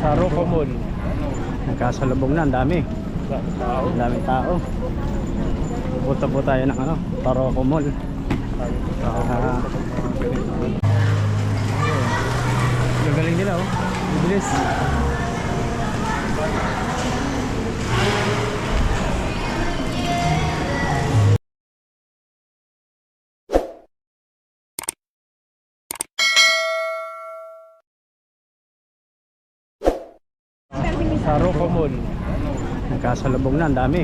Sa Roco Mall. Nagkasalubong na, ang dami. Ang daming tao. Punta po tayo ng ano, Taroco Mall. Ah. Gagaling nila oh. Bibilis. Sa Roco Mall. Nagkasalubong na, ang dami.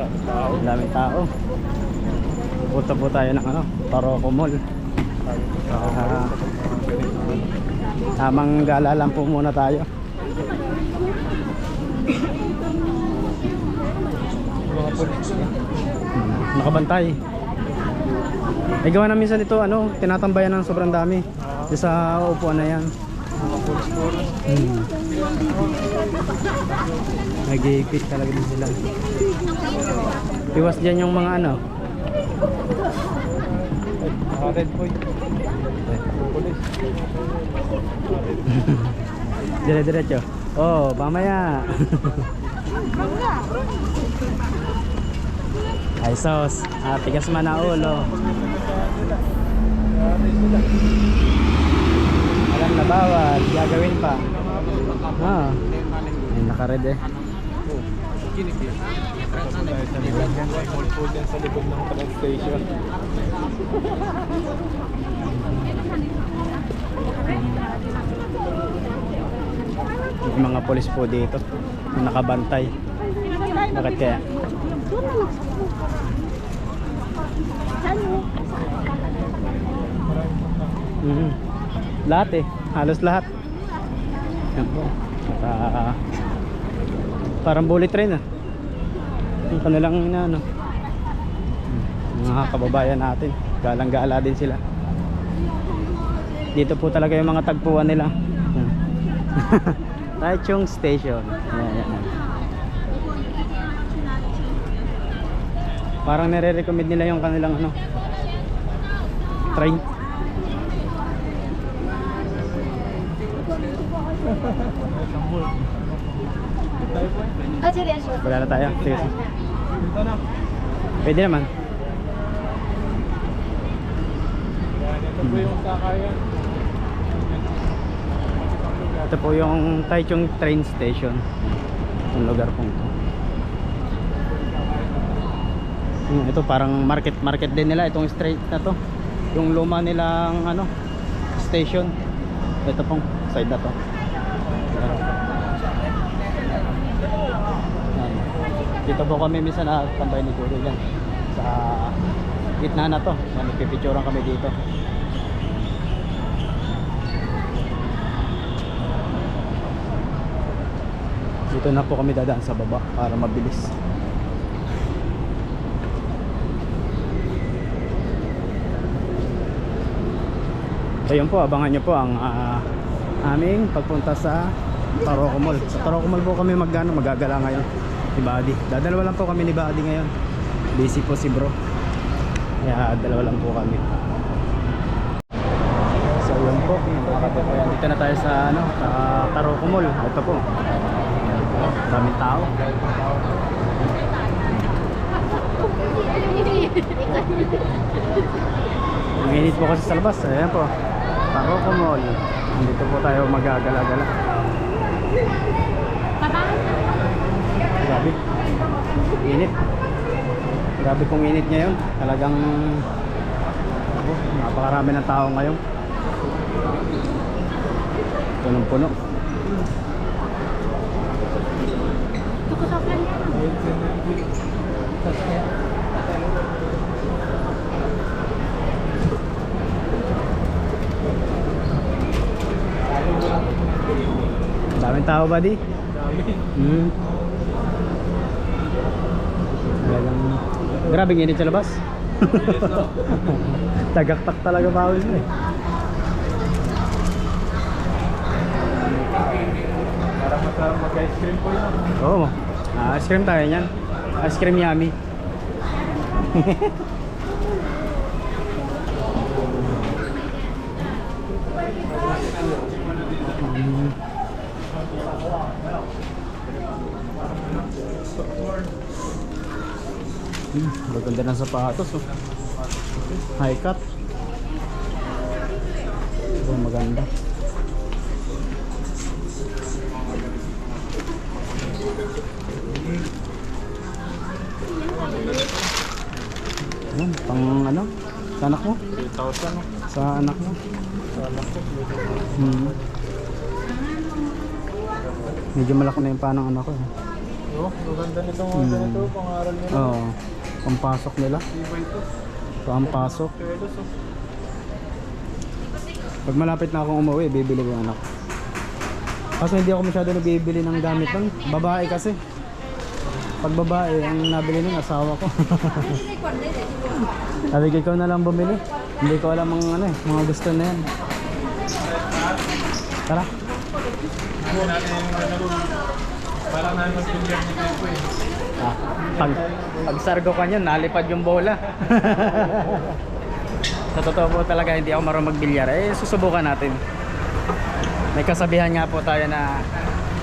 Ang daming tao. Punta po tayo ng ano, Taroco Mall. Ah. Tamang gala lang po muna tayo. Hmm, Nakabantay. Ay gawa na minsan ito ano, tinatambayan ng sobrang dami. Sa upuan na yan. Hmm. Nag-iipit talaga din sila. Iwas dyan yung mga ano. Red point. Dire-diretso. Oh, mamaya. Ay sos, ah, tigas man na ulo. Na bawal, gagawin pa. Ah. Ay, nakared eh. Sa likod ng station. May mga polis po dito. na Nakabantay. Bakit kaya? Mhm. Lahat eh. Halos lahat. Yan po. At, ah, parang bullet train ah. Yung kanilang na ano. Mga kababayan natin. Galang-gala din sila. Dito po talaga yung mga tagpuan nila. Taichung Station. Yan, yan, yan. Parang nire-recommend nila yung kanilang ano train. Wala na tayo. Sige. Dito na. Pwede naman. Ito po yung sakayan. Ito po yung Taichung train station. Yung lugar pong ito. Hmm, ito parang market market din nila itong street na to. Yung luma nilang ano station. Ito pong side na to. Yan. Yan. Dito po kami minsan nakatambay ni Guru yan. Sa gitna na to. Yan, nagpipicturean kami dito. Dito na po kami dadaan sa baba para mabilis. So yun po, abangan nyo po ang ah, aming pagpunta sa Taroco Mall. Sa Taroco Mall po kami magano magagala ngayon ni Buddy. Dadalawa lang po kami ni Buddy ngayon. Busy po si bro. Kaya dalawa lang po kami. So yun po. Dito na tayo sa ano, sa Taroco Mall. Ito po. Daming tao. Uminit po kasi sa labas. Ayan po. Taroco Mall. Dito po tayo magagala-gala. Grabe. Init. Grabe kong init ngayon. Talagang oh, napakarami ng tao ngayon. Punong-puno. Daming tao ba di? Dami. Hmm. Talagang grabe init sa labas. Tagaktak talaga bawal mo eh. Para masarap mag-ice cream po yun. Oo. Ah, ice cream tayo niyan. Ice cream yummy. Hmm. Hmm, maganda ng sapatos oh. High cut. Oh, maganda. Ano, pang ano? Sa anak mo? 3,000 no? Sa anak mo? Sana ko. Hmm. Medyo malaki na yung panang anak ko. eh. Oh, maganda nito mga Hmm. ganito. Pangaral nila. Oo. Pampasok nila. Iba ito. Pelos oh. Pag malapit na akong umuwi, bibili ko anak. Kaso hindi ako masyado nabibili ng gamit nun. Babae kasi. Pag babae, ang nabili nun, asawa ko. Sabi ko, ikaw na lang bumili. Hindi ko alam mga ano eh, mga gusto na yan. Tara. Ano natin namin mag-bilyar ni Pepo eh. Pag, pag sargo ka niyan, nalipad yung bola. Sa totoo po talaga, hindi ako marunong magbilyar. Eh, susubukan natin. May kasabihan nga po tayo na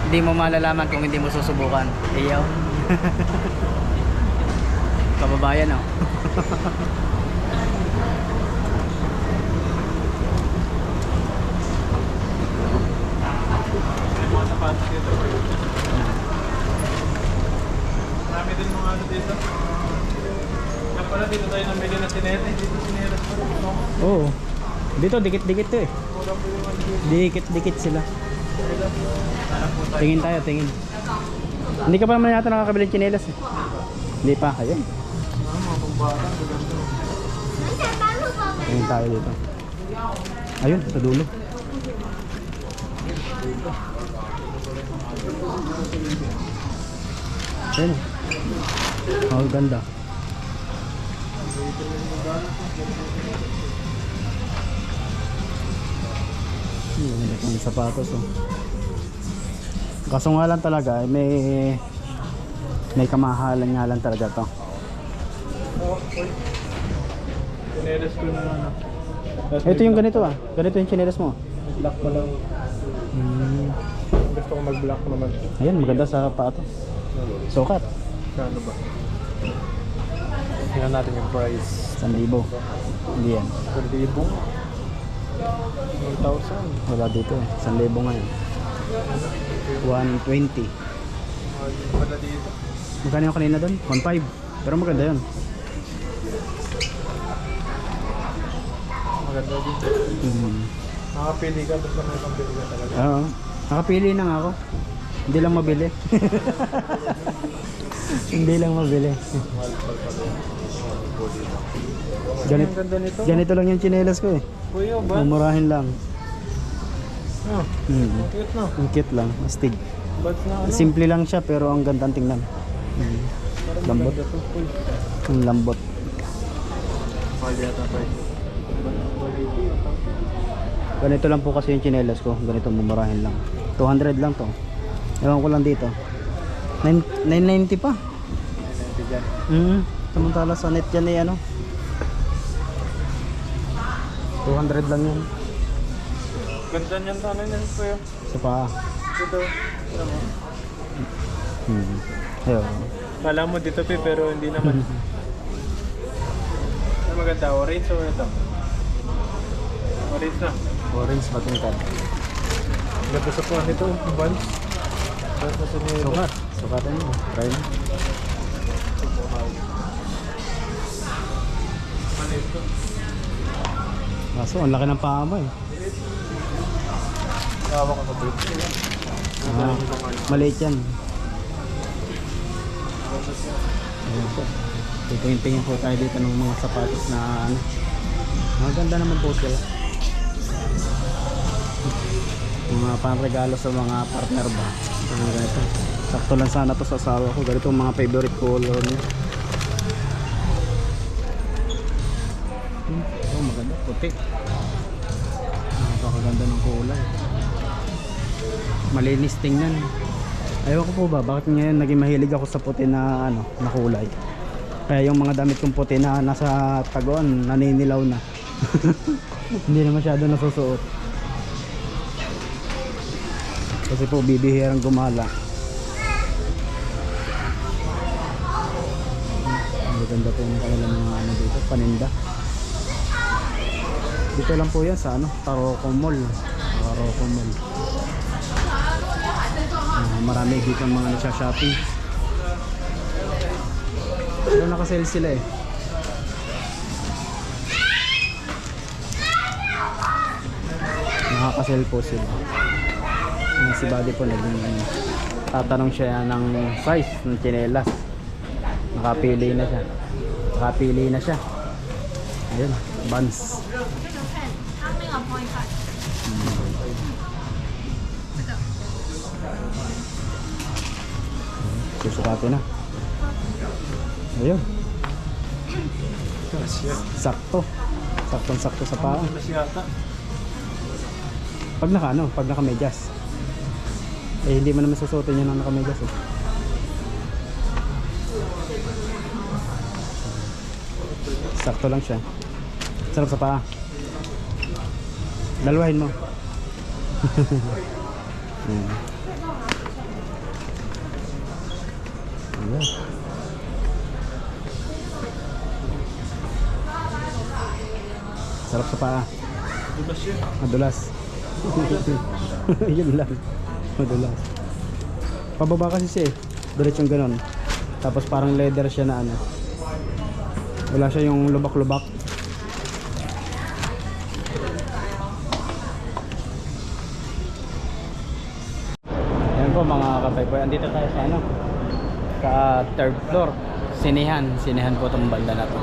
hindi mo malalaman kung hindi mo susubukan. Iyaw. Kababayan, oh. May mga. Marami din mga ano dito. Kaya pala dito tayo namili na sinete. Dito sinelas pa rin. Oo. Dito, dikit-dikit to eh. Dikit-dikit sila. Tingin tayo, tingin. Hindi ka pa naman yata nakakabili ng tsinelas eh. Hindi pa, ayun. Tingin tayo dito. Ayun, sa dulo. Ayun. Oh, ganda. Hmm, ganda ng sapatos oh. Kaso nga lang talaga, eh, may may kamahalan nga lang talaga to. Oy. Sinelas ko na ano. Ito yung ganito ah. Ganito yung chinelas mo. Black pa lang. Hmm. Gusto ko mag-black naman. Ayan, maganda sa sapatos. Sukat. Kano ba? Tingnan natin yung price. 1,000. Hindi yan. 1,000. 1,000. Wala dito eh. 1,000 nga yan. 120. Mahal din pala dito. Magkano yung kanina doon? 1.5. Pero maganda yun. Maganda din. Hmm. Nakapili ka, basta may pambili ka talaga. Oo. Nakapili na nga ako. Hindi lang mabili. Hindi lang mabili. Ganit, ganito lang yung chinelas ko eh. Kuya, ba? Mumurahin lang. Ah, Hmm. cute no. Ang cute lang. Astig. Ba't na ano? Simple lang siya pero ang ganda ang tingnan. Hmm. Parang lambot. Ang lambot. Ganito lang po kasi yung chinelas ko. Ganito mumurahin lang. 200 lang to. Ewan ko lang dito. Nine- 990 pa. Hindi dyan. Mm. Samantala sa net yan eh ano. 200 lang yan. Ganda niyan tanong niyan kuya. Sa paa. Ito. Ano mo? Hmm. Ayun. Kala mo dito pe pero hindi naman. Ano maganda? Orange o ito? Orange na. Orange batungkad. Ganda sa kuha nito. Buns. Sukat. Sukatan mo. Try mo. Ang laki ng paa mo eh. Tawa ko sa boots. Ah, maliit yan. Ayun po. Titingin-tingin po tayo dito ng mga sapatos na ano. Maganda naman po sila. Mga panregalo sa mga partner ba. Ganito. Sakto lang sana to sa asawa ko. Ganito ang mga favorite color niya. Hmm. Oh, maganda. Puti. Napakaganda ng kulay. Malinis tingnan. Ayaw ko po ba, bakit ngayon naging mahilig ako sa puti na ano, na kulay. Kaya yung mga damit kong puti na nasa taguan, naninilaw na. Hindi na masyado nasusuot. Kasi po bibihirang gumala. Ang ganda po yung kanilang mga ano dito, paninda. Dito lang po yan sa ano, Taroco Mall. Taroco Mall. Ah, marami dito mga nagsha-shopping. Pero nakasale sila eh. Nakakasale po sila. Yung si Buddy po naging tatanong siya ng size ng chinelas. Nakapili na siya. Nakapili na siya. Ayun, buns. Susukatin na. Ayun. Sakto. Saktong sakto sa paa. Pag naka ano, pag naka medyas. Eh hindi mo naman susuotin yun ng naka medyas eh. Sakto lang siya. Sarap sa paa. Dalawahin mo. Ayan. Ayan. Sarap sa paa. Diba siya? Madulas. Yun lang. Madulas. Pababa kasi siya eh. Diretsong ganon. Tapos parang leather siya na ano. Wala siya yung lubak-lubak. Yan po mga kapaypoy. Andito tayo sa ano? Sa third floor. Sinihan. Sinihan po itong banda na to.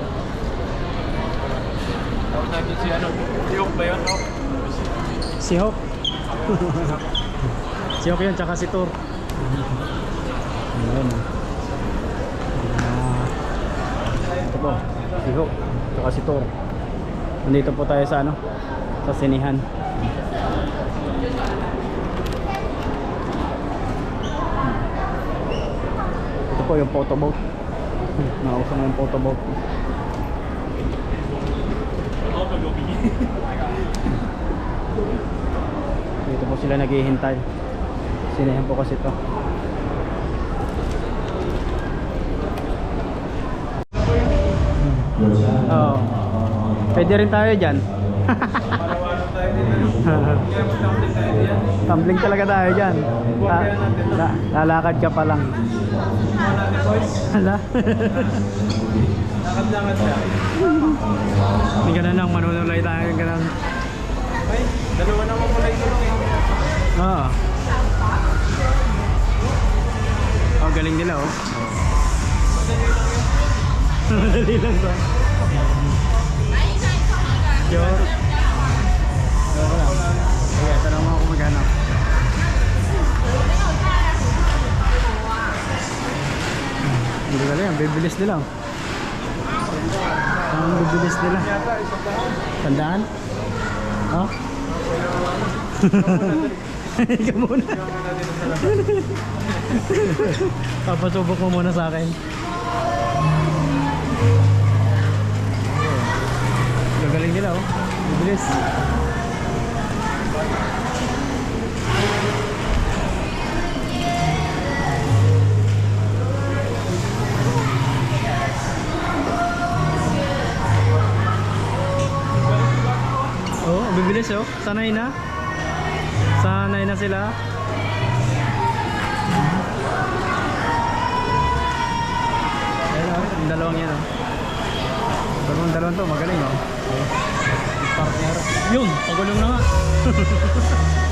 Tawag natin si ano. Yung ba yun? Si Hawk. si yun, tsaka si Tur. Ayun. Ah, ito po, si Hawk, tsaka si Tur. Nandito po tayo sa ano, sa sinihan. Ito po yung photo boat. Nakausang yung photo boat. Dito po sila naghihintay. Sinihan po kasi to. Oo. Pwede rin tayo dyan. Tayo tumbling tayo talaga tayo dyan. La la lalakad ka pa lang. Hala. Lakad-lakad siya. May ganun lang, manunulay tayo. Ganun. Ay, dalawa na mamulay tulong eh. Oo. Galing nila oh. Madali lang ba? Sure. Okay lang. Sige, tanong mo ako maghanap. Hindi ko alam, bibilis nila. oh. Ang bibilis nila. Tandaan? Oh? Ikaw muna. Papasubok mo muna sa akin. Gagaling nila oh. Bibilis. Oh, bibilis oh. Sanay na. Sanay na sila. Oh, yung dalawang yan oh. Dalawang dalawang to, magaling oh. Partner. Yun, pagulong na nga.